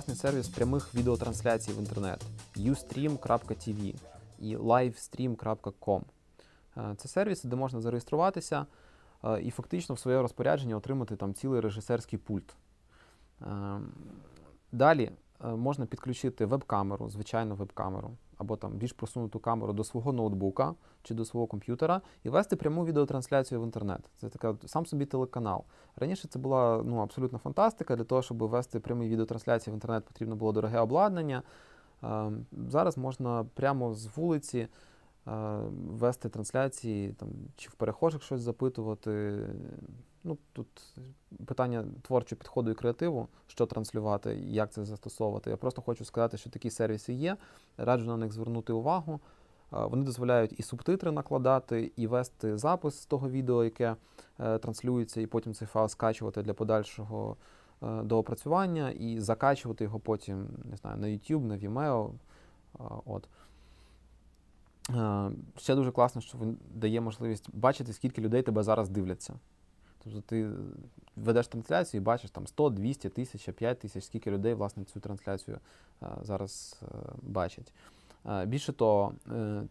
класний сервіс прямих відеотрансляцій в інтернет ustream.tv і livestream.com. Е, Це сервіси, де можна зареєструватися е, і фактично в своє розпорядження отримати там цілий режисерський пульт. Е, Далі можна підключити веб-камеру, звичайну веб-камеру, або там більш просунуту камеру до свого ноутбука чи до свого комп'ютера і вести пряму відеотрансляцію в інтернет. Це така сам собі телеканал. Раніше це була ну, абсолютна фантастика. Для того, щоб вести прямі відеотрансляції в інтернет, потрібно було дороге обладнання. Е, Зараз можна прямо з вулиці е, вести трансляції, там, чи в перехожих щось запитувати. Ну, Тут питання творчого підходу і креативу, що транслювати, як це застосовувати. Я просто хочу сказати, що такі сервіси є. Раджу на них звернути увагу. Е, Вони дозволяють і субтитри накладати, і вести запис з того відео, яке е, транслюється, і потім цей файл скачувати для подальшого е, доопрацювання, і закачувати його потім не знаю, на YouTube, на Vimeo. Е, От. Е, Ще дуже класно, що він дає можливість бачити, скільки людей тебе зараз дивляться. Тобто ти ведеш трансляцію і бачиш там 100, 200, 1000, 5 тисяч, скільки людей власне цю трансляцію е, зараз е, бачать. Е, Більше того,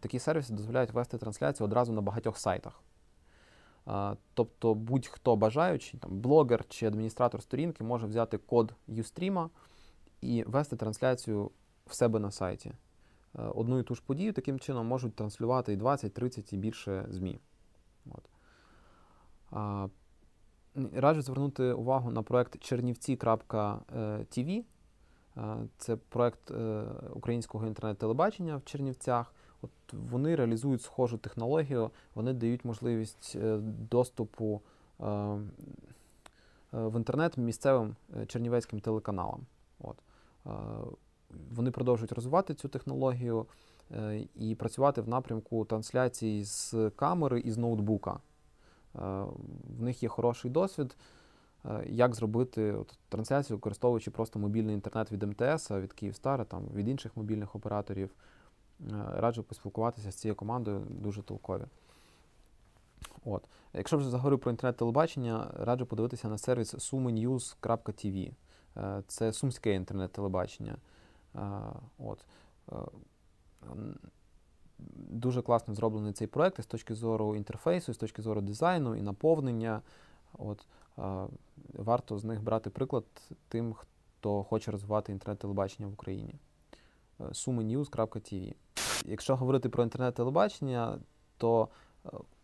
такі сервіси дозволяють вести трансляцію одразу на багатьох сайтах. Тобто будь-хто бажаючий, там, блогер чи адміністратор сторінки може взяти код Ustream і вести трансляцію в себе на сайті. Е, Одну і ту ж подію таким чином можуть транслювати і 20, 30 і більше ЗМІ. От. А, Раджу звернути увагу на проект чернівці.tv. Е, Це проект е, українського інтернет-телебачення в Чернівцях. От вони реалізують схожу технологію, вони дають можливість е, доступу е, е, в інтернет місцевим е, чернівецьким телеканалам. От. Вони продовжують розвивати цю технологію е, і працювати в напрямку трансляції з камери і з ноутбука. Е, В них є хороший досвід, е, як зробити от, трансляцію, використовуючи просто мобільний інтернет від МТС, від Київстара, там, від інших мобільних операторів. Раджу поспілкуватися з цією командою, дуже толкові. От. Якщо вже заговорив про інтернет-телебачення, раджу подивитися на сервіс suminews.tv. Е, Це сумське інтернет-телебачення. От. Е, Дуже класно зроблений цей проект з точки зору інтерфейсу, з точки зору дизайну і наповнення. От, варто з них брати приклад тим, хто хоче розвивати інтернет-телебачення в Україні. Е, Якщо говорити про інтернет-телебачення, то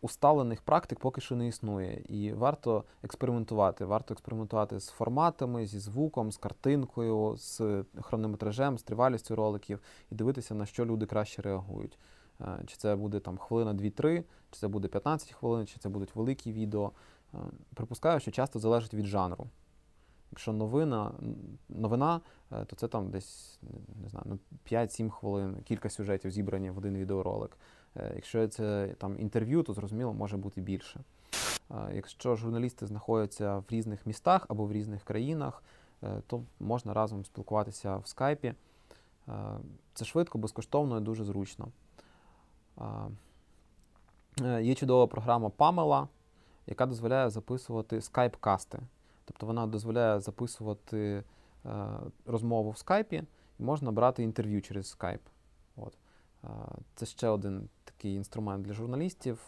усталених практик поки що не існує. І варто експериментувати. Варто експериментувати з форматами, зі звуком, з картинкою, з хронометражем, з тривалістю роликів і дивитися, на що люди краще реагують. Е, Чи це буде там хвилина 2-3, чи це буде 15 хвилин, чи це будуть великі відео. Е, Припускаю, що часто залежить від жанру. Якщо новина, новина, е, то це там десь не знаю, ну, 5-7 хвилин, кілька сюжетів зібрані в один відеоролик. Е, Якщо це там інтерв'ю, то зрозуміло може бути більше. Е, Якщо журналісти знаходяться в різних містах або в різних країнах, е, то можна разом спілкуватися в скайпі. Це швидко, безкоштовно і дуже зручно. Є чудова програма Pamela, яка дозволяє записувати скайп-касти. Тобто вона дозволяє записувати розмову в скайпі і можна брати інтерв'ю через скайп. Це ще один такий інструмент для журналістів.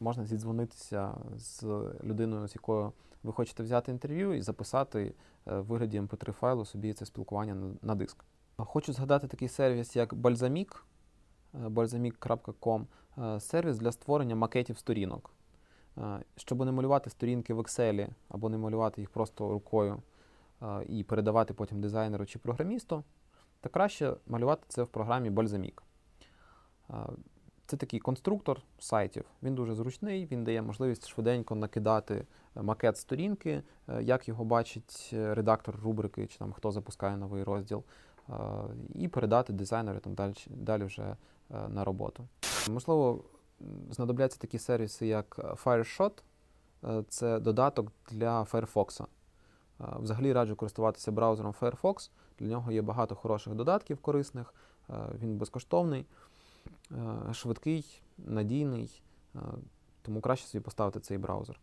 Можна зідзвонитися з людиною, з якою ви хочете взяти інтерв'ю, і записати е, в вигляді mp3 файлу собі це спілкування на, диск. Хочу згадати такий сервіс, як Balsamiq, е, balsamiq.com, е, сервіс для створення макетів сторінок. Е, Щоб не малювати сторінки в Excel або не малювати їх просто рукою е, і передавати потім дизайнеру чи програмісту, то краще малювати це в програмі Balsamiq. Це такий конструктор сайтів. Він дуже зручний, він дає можливість швиденько накидати е, макет сторінки, е, як його бачить е, редактор рубрики, чи там хто запускає новий розділ, і передати дизайнеру там далі, далі вже на роботу. Можливо, знадобляться такі сервіси, як FireShot, це додаток для Firefox. Взагалі раджу користуватися браузером Firefox. Для нього є багато хороших додатків корисних, він безкоштовний, швидкий, надійний, е, тому краще собі поставити цей браузер.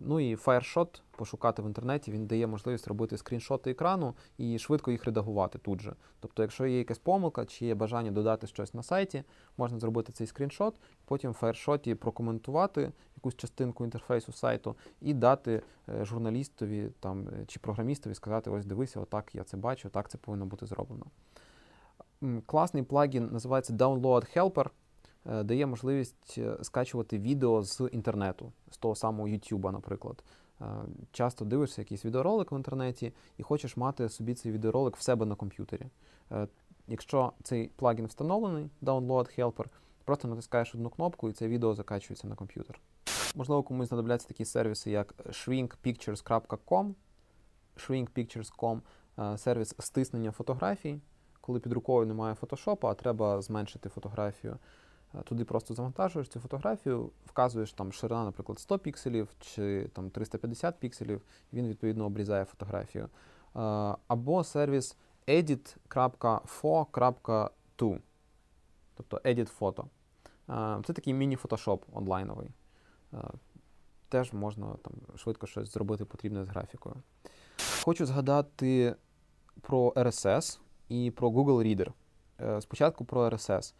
Ну і FireShot пошукати в інтернеті, він дає можливість робити скріншоти екрану і швидко їх редагувати тут же. Тобто, якщо є якась помилка чи є бажання додати щось на сайті, можна зробити цей скріншот, потім в FireShot прокоментувати якусь частинку інтерфейсу сайту і дати е, журналістові там, е, чи програмістові сказати: ось дивися, отак я це бачу, так це повинно бути зроблено. Класний плагін називається Download Helper. Е, дає можливість е, скачувати відео з інтернету, з того самого YouTube, наприклад. Е, часто дивишся якийсь відеоролик в інтернеті і хочеш мати собі цей відеоролик в себе на комп'ютері. Якщо цей плагін встановлений, Download Helper, просто натискаєш одну кнопку і це відео закачується на комп'ютер. Можливо, комусь знадобляться такі сервіси, як shrinkpictures.com, shrinkpictures.com сервіс стиснення фотографій, коли під рукою немає фотошопа, а треба зменшити фотографію. Е, туди просто завантажуєш цю фотографію, вказуєш там ширина, наприклад, 100 пікселів чи там 350 пікселів, і він відповідно обрізає фотографію. Е, або сервіс edit.fo.to, тобто edit фото. Е, це такий міні-фотошоп онлайновий. Теж можна там швидко щось зробити потрібне з графікою. Хочу згадати про RSS і про Google Reader. Спочатку про RSS.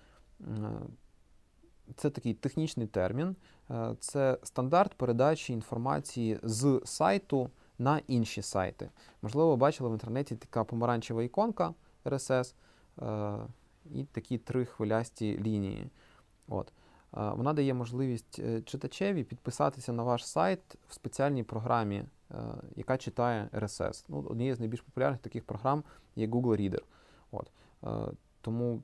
Це такий технічний термін, е, це стандарт передачі інформації з сайту на інші сайти. Можливо, бачили в інтернеті така помаранчева іконка RSS е, і такі три хвилясті лінії. От. Е, вона дає можливість читачеві підписатися на ваш сайт в спеціальній програмі, яка читає RSS. Ну, Однією з найбільш популярних таких програм є Google Reader. От. Тому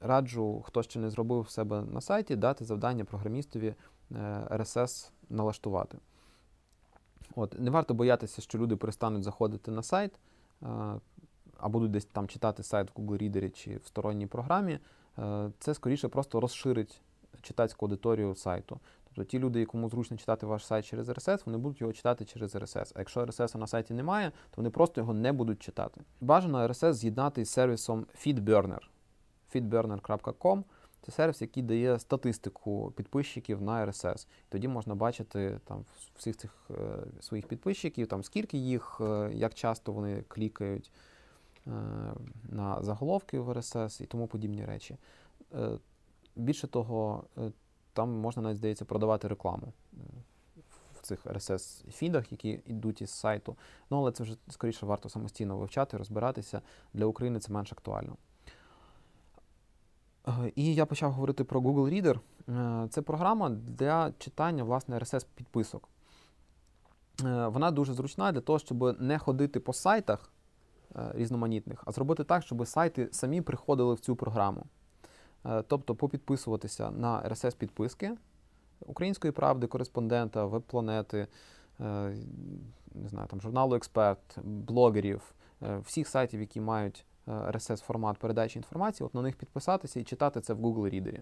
раджу, хто ще не зробив себе на сайті, дати завдання програмістові RSS е, налаштувати. От, Не варто боятися, що люди перестануть заходити на сайт, е, а будуть десь там читати сайт в Google Reader чи в сторонній програмі. Е, це скоріше просто розширить читацьку аудиторію сайту. Тобто ті люди, якому зручно читати ваш сайт через RSS, вони будуть його читати через RSS. А якщо RSS на сайті немає, то вони просто його не будуть читати. Бажано RSS з'єднати з сервісом FeedBurner feedburner.com це сервіс, який дає статистику підписчиків на RSS. Тоді можна бачити там всіх цих е, своїх підписчиків, там скільки їх, е, як часто вони клікають е, на заголовки в RSS і тому подібні речі. Е, більше того, е, там можна навіть здається продавати рекламу. Е, в цих RSS-фідах, які йдуть із сайту. Ну, але це вже скоріше варто самостійно вивчати, розбиратися. Для України це менш актуально. Е, і я почав говорити про Google Reader. Е, це програма для читання власне RSS-підписок. Е, вона дуже зручна для того, щоб не ходити по сайтах різноманітних, а зробити так, щоб сайти самі приходили в цю програму. Тобто попідписуватися на RSS-підписки Української правди, кореспондента, веб-планети, не знаю, там, журналу Експерт, блогерів, всіх сайтів, які мають rss формат передачі інформації, от на них підписатися і читати це в Google Reader.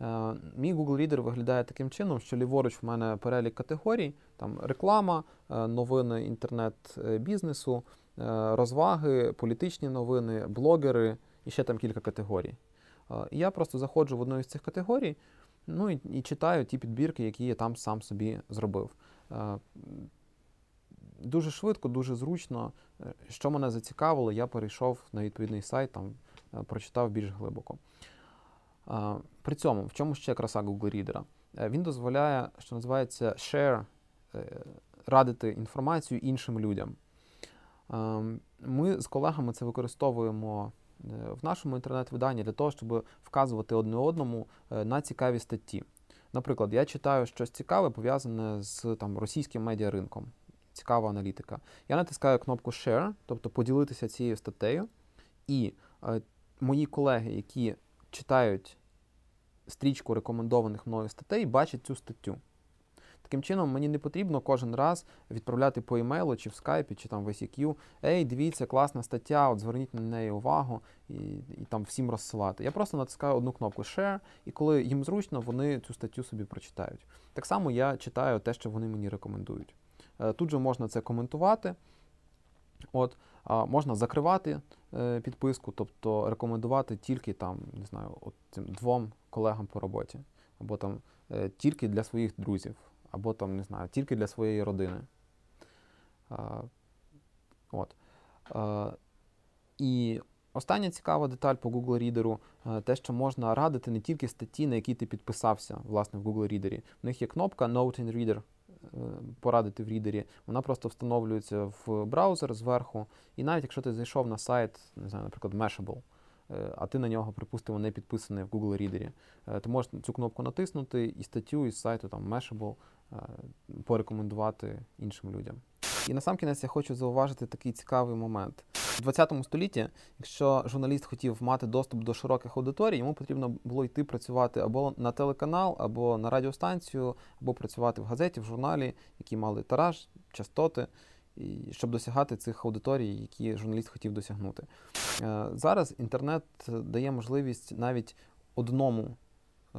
Е, мій Google Reader виглядає таким чином, що ліворуч в мене перелік категорій, там реклама, е, новини інтернет-бізнесу, е, розваги, політичні новини, блогери і ще там кілька категорій. І я просто заходжу в одну із цих категорій ну і, і читаю ті підбірки, які я там сам собі зробив дуже швидко, дуже зручно. Е, що мене зацікавило, я перейшов на відповідний сайт, там е, прочитав більш глибоко. При цьому, в чому ще краса Google Reader? Е, він дозволяє, що називається share, радити інформацію іншим людям. Ми з колегами це використовуємо в нашому інтернет-виданні для того, щоб вказувати одне одному на цікаві статті. Наприклад, я читаю щось цікаве, пов'язане з там, російським медіаринком цікава аналітика. Я натискаю кнопку Share, тобто поділитися цією статтею, і е, мої колеги, які читають стрічку рекомендованих мною статей, бачать цю статтю. Таким чином, мені не потрібно кожен раз відправляти по емейлу, чи в скайпі, чи там в ICQ, Ей, дивіться, класна стаття, от зверніть на неї увагу і і там всім розсилати. Я просто натискаю одну кнопку Share, і коли їм зручно, вони цю статтю собі прочитають. Так само я читаю те, що вони мені рекомендують. Е, тут же можна це коментувати. От, Можна закривати е, підписку, тобто рекомендувати тільки там, не знаю, от цим двом колегам по роботі, або там е, тільки для своїх друзів, або там, не знаю, тільки для своєї родини. Е, от. Е, і остання цікава деталь по Google Reader е, те, що можна радити не тільки статті, на які ти підписався власне, в Google Reader. У них є кнопка Note in Reader, порадити в рідері. Вона просто встановлюється в браузер зверху. І навіть якщо ти зайшов на сайт, не знаю, наприклад, Mashable, а ти на нього, припустимо, не підписаний в Google Reader, ти можеш цю кнопку натиснути і статтю із сайту там Mashable порекомендувати іншим людям. І насамкінець я хочу зауважити такий цікавий момент. У 20 столітті, якщо журналіст хотів мати доступ до широких аудиторій, йому потрібно було йти працювати або на телеканал, або на радіостанцію, або працювати в газеті, в журналі, які мали тираж, частоти, щоб досягати цих аудиторій, які журналіст хотів досягнути. Е, зараз інтернет дає можливість навіть одному е,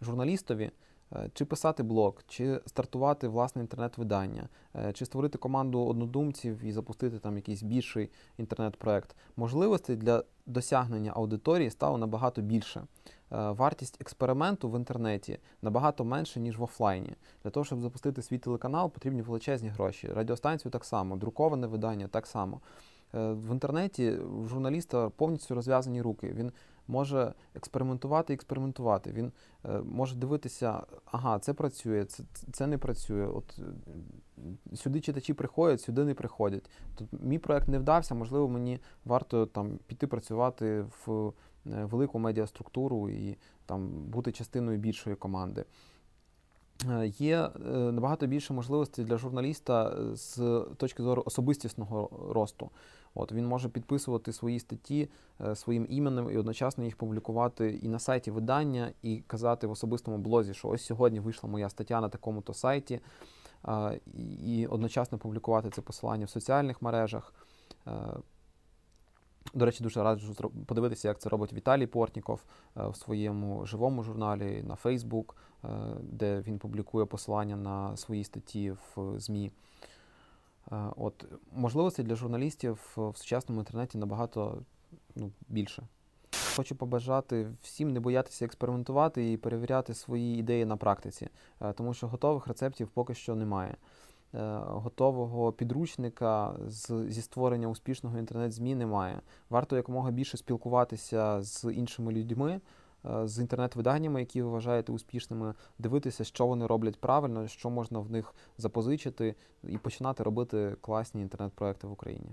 журналістові. Е, чи писати блог, чи стартувати власне інтернет-видання, чи створити команду однодумців і запустити там якийсь більший інтернет-проект. Можливостей для досягнення аудиторії стало набагато більше. Е, вартість експерименту в інтернеті набагато менше, ніж в офлайні. Для того, щоб запустити свій телеканал, потрібні величезні гроші. Радіостанцію так само, друковане видання так само. В інтернеті в журналіста повністю розв'язані руки. Він може експериментувати і експериментувати. Він е, може дивитися, ага, це працює, це це не працює. От е, Сюди читачі приходять, сюди не приходять. Тут мій проект не вдався, можливо, мені варто там піти працювати в е, велику медіаструктуру і там бути частиною більшої команди. Є набагато більше можливостей для журналіста з точки зору особистісного росту. От Він може підписувати свої статті е, своїм іменем і одночасно їх публікувати і на сайті видання, і казати в особистому блозі, що ось сьогодні вийшла моя стаття на такому-то сайті, е, і одночасно публікувати це посилання в соціальних мережах. Е, до речі, дуже раджу подивитися, як це робить Віталій Портніков в своєму живому журналі на Facebook, де він публікує посилання на свої статті в ЗМІ. Е, от Можливостей для журналістів в сучасному інтернеті набагато ну, більше. Хочу побажати всім не боятися експериментувати і перевіряти свої ідеї на практиці, е, тому що готових рецептів поки що немає. Е, готового підручника з, зі створення успішного інтернет-змі немає. Варто якомога більше спілкуватися з іншими людьми. Е, з інтернет-виданнями, які ви вважаєте успішними, дивитися, що вони роблять правильно, що можна в них запозичити, і починати робити класні інтернет-проекти в Україні.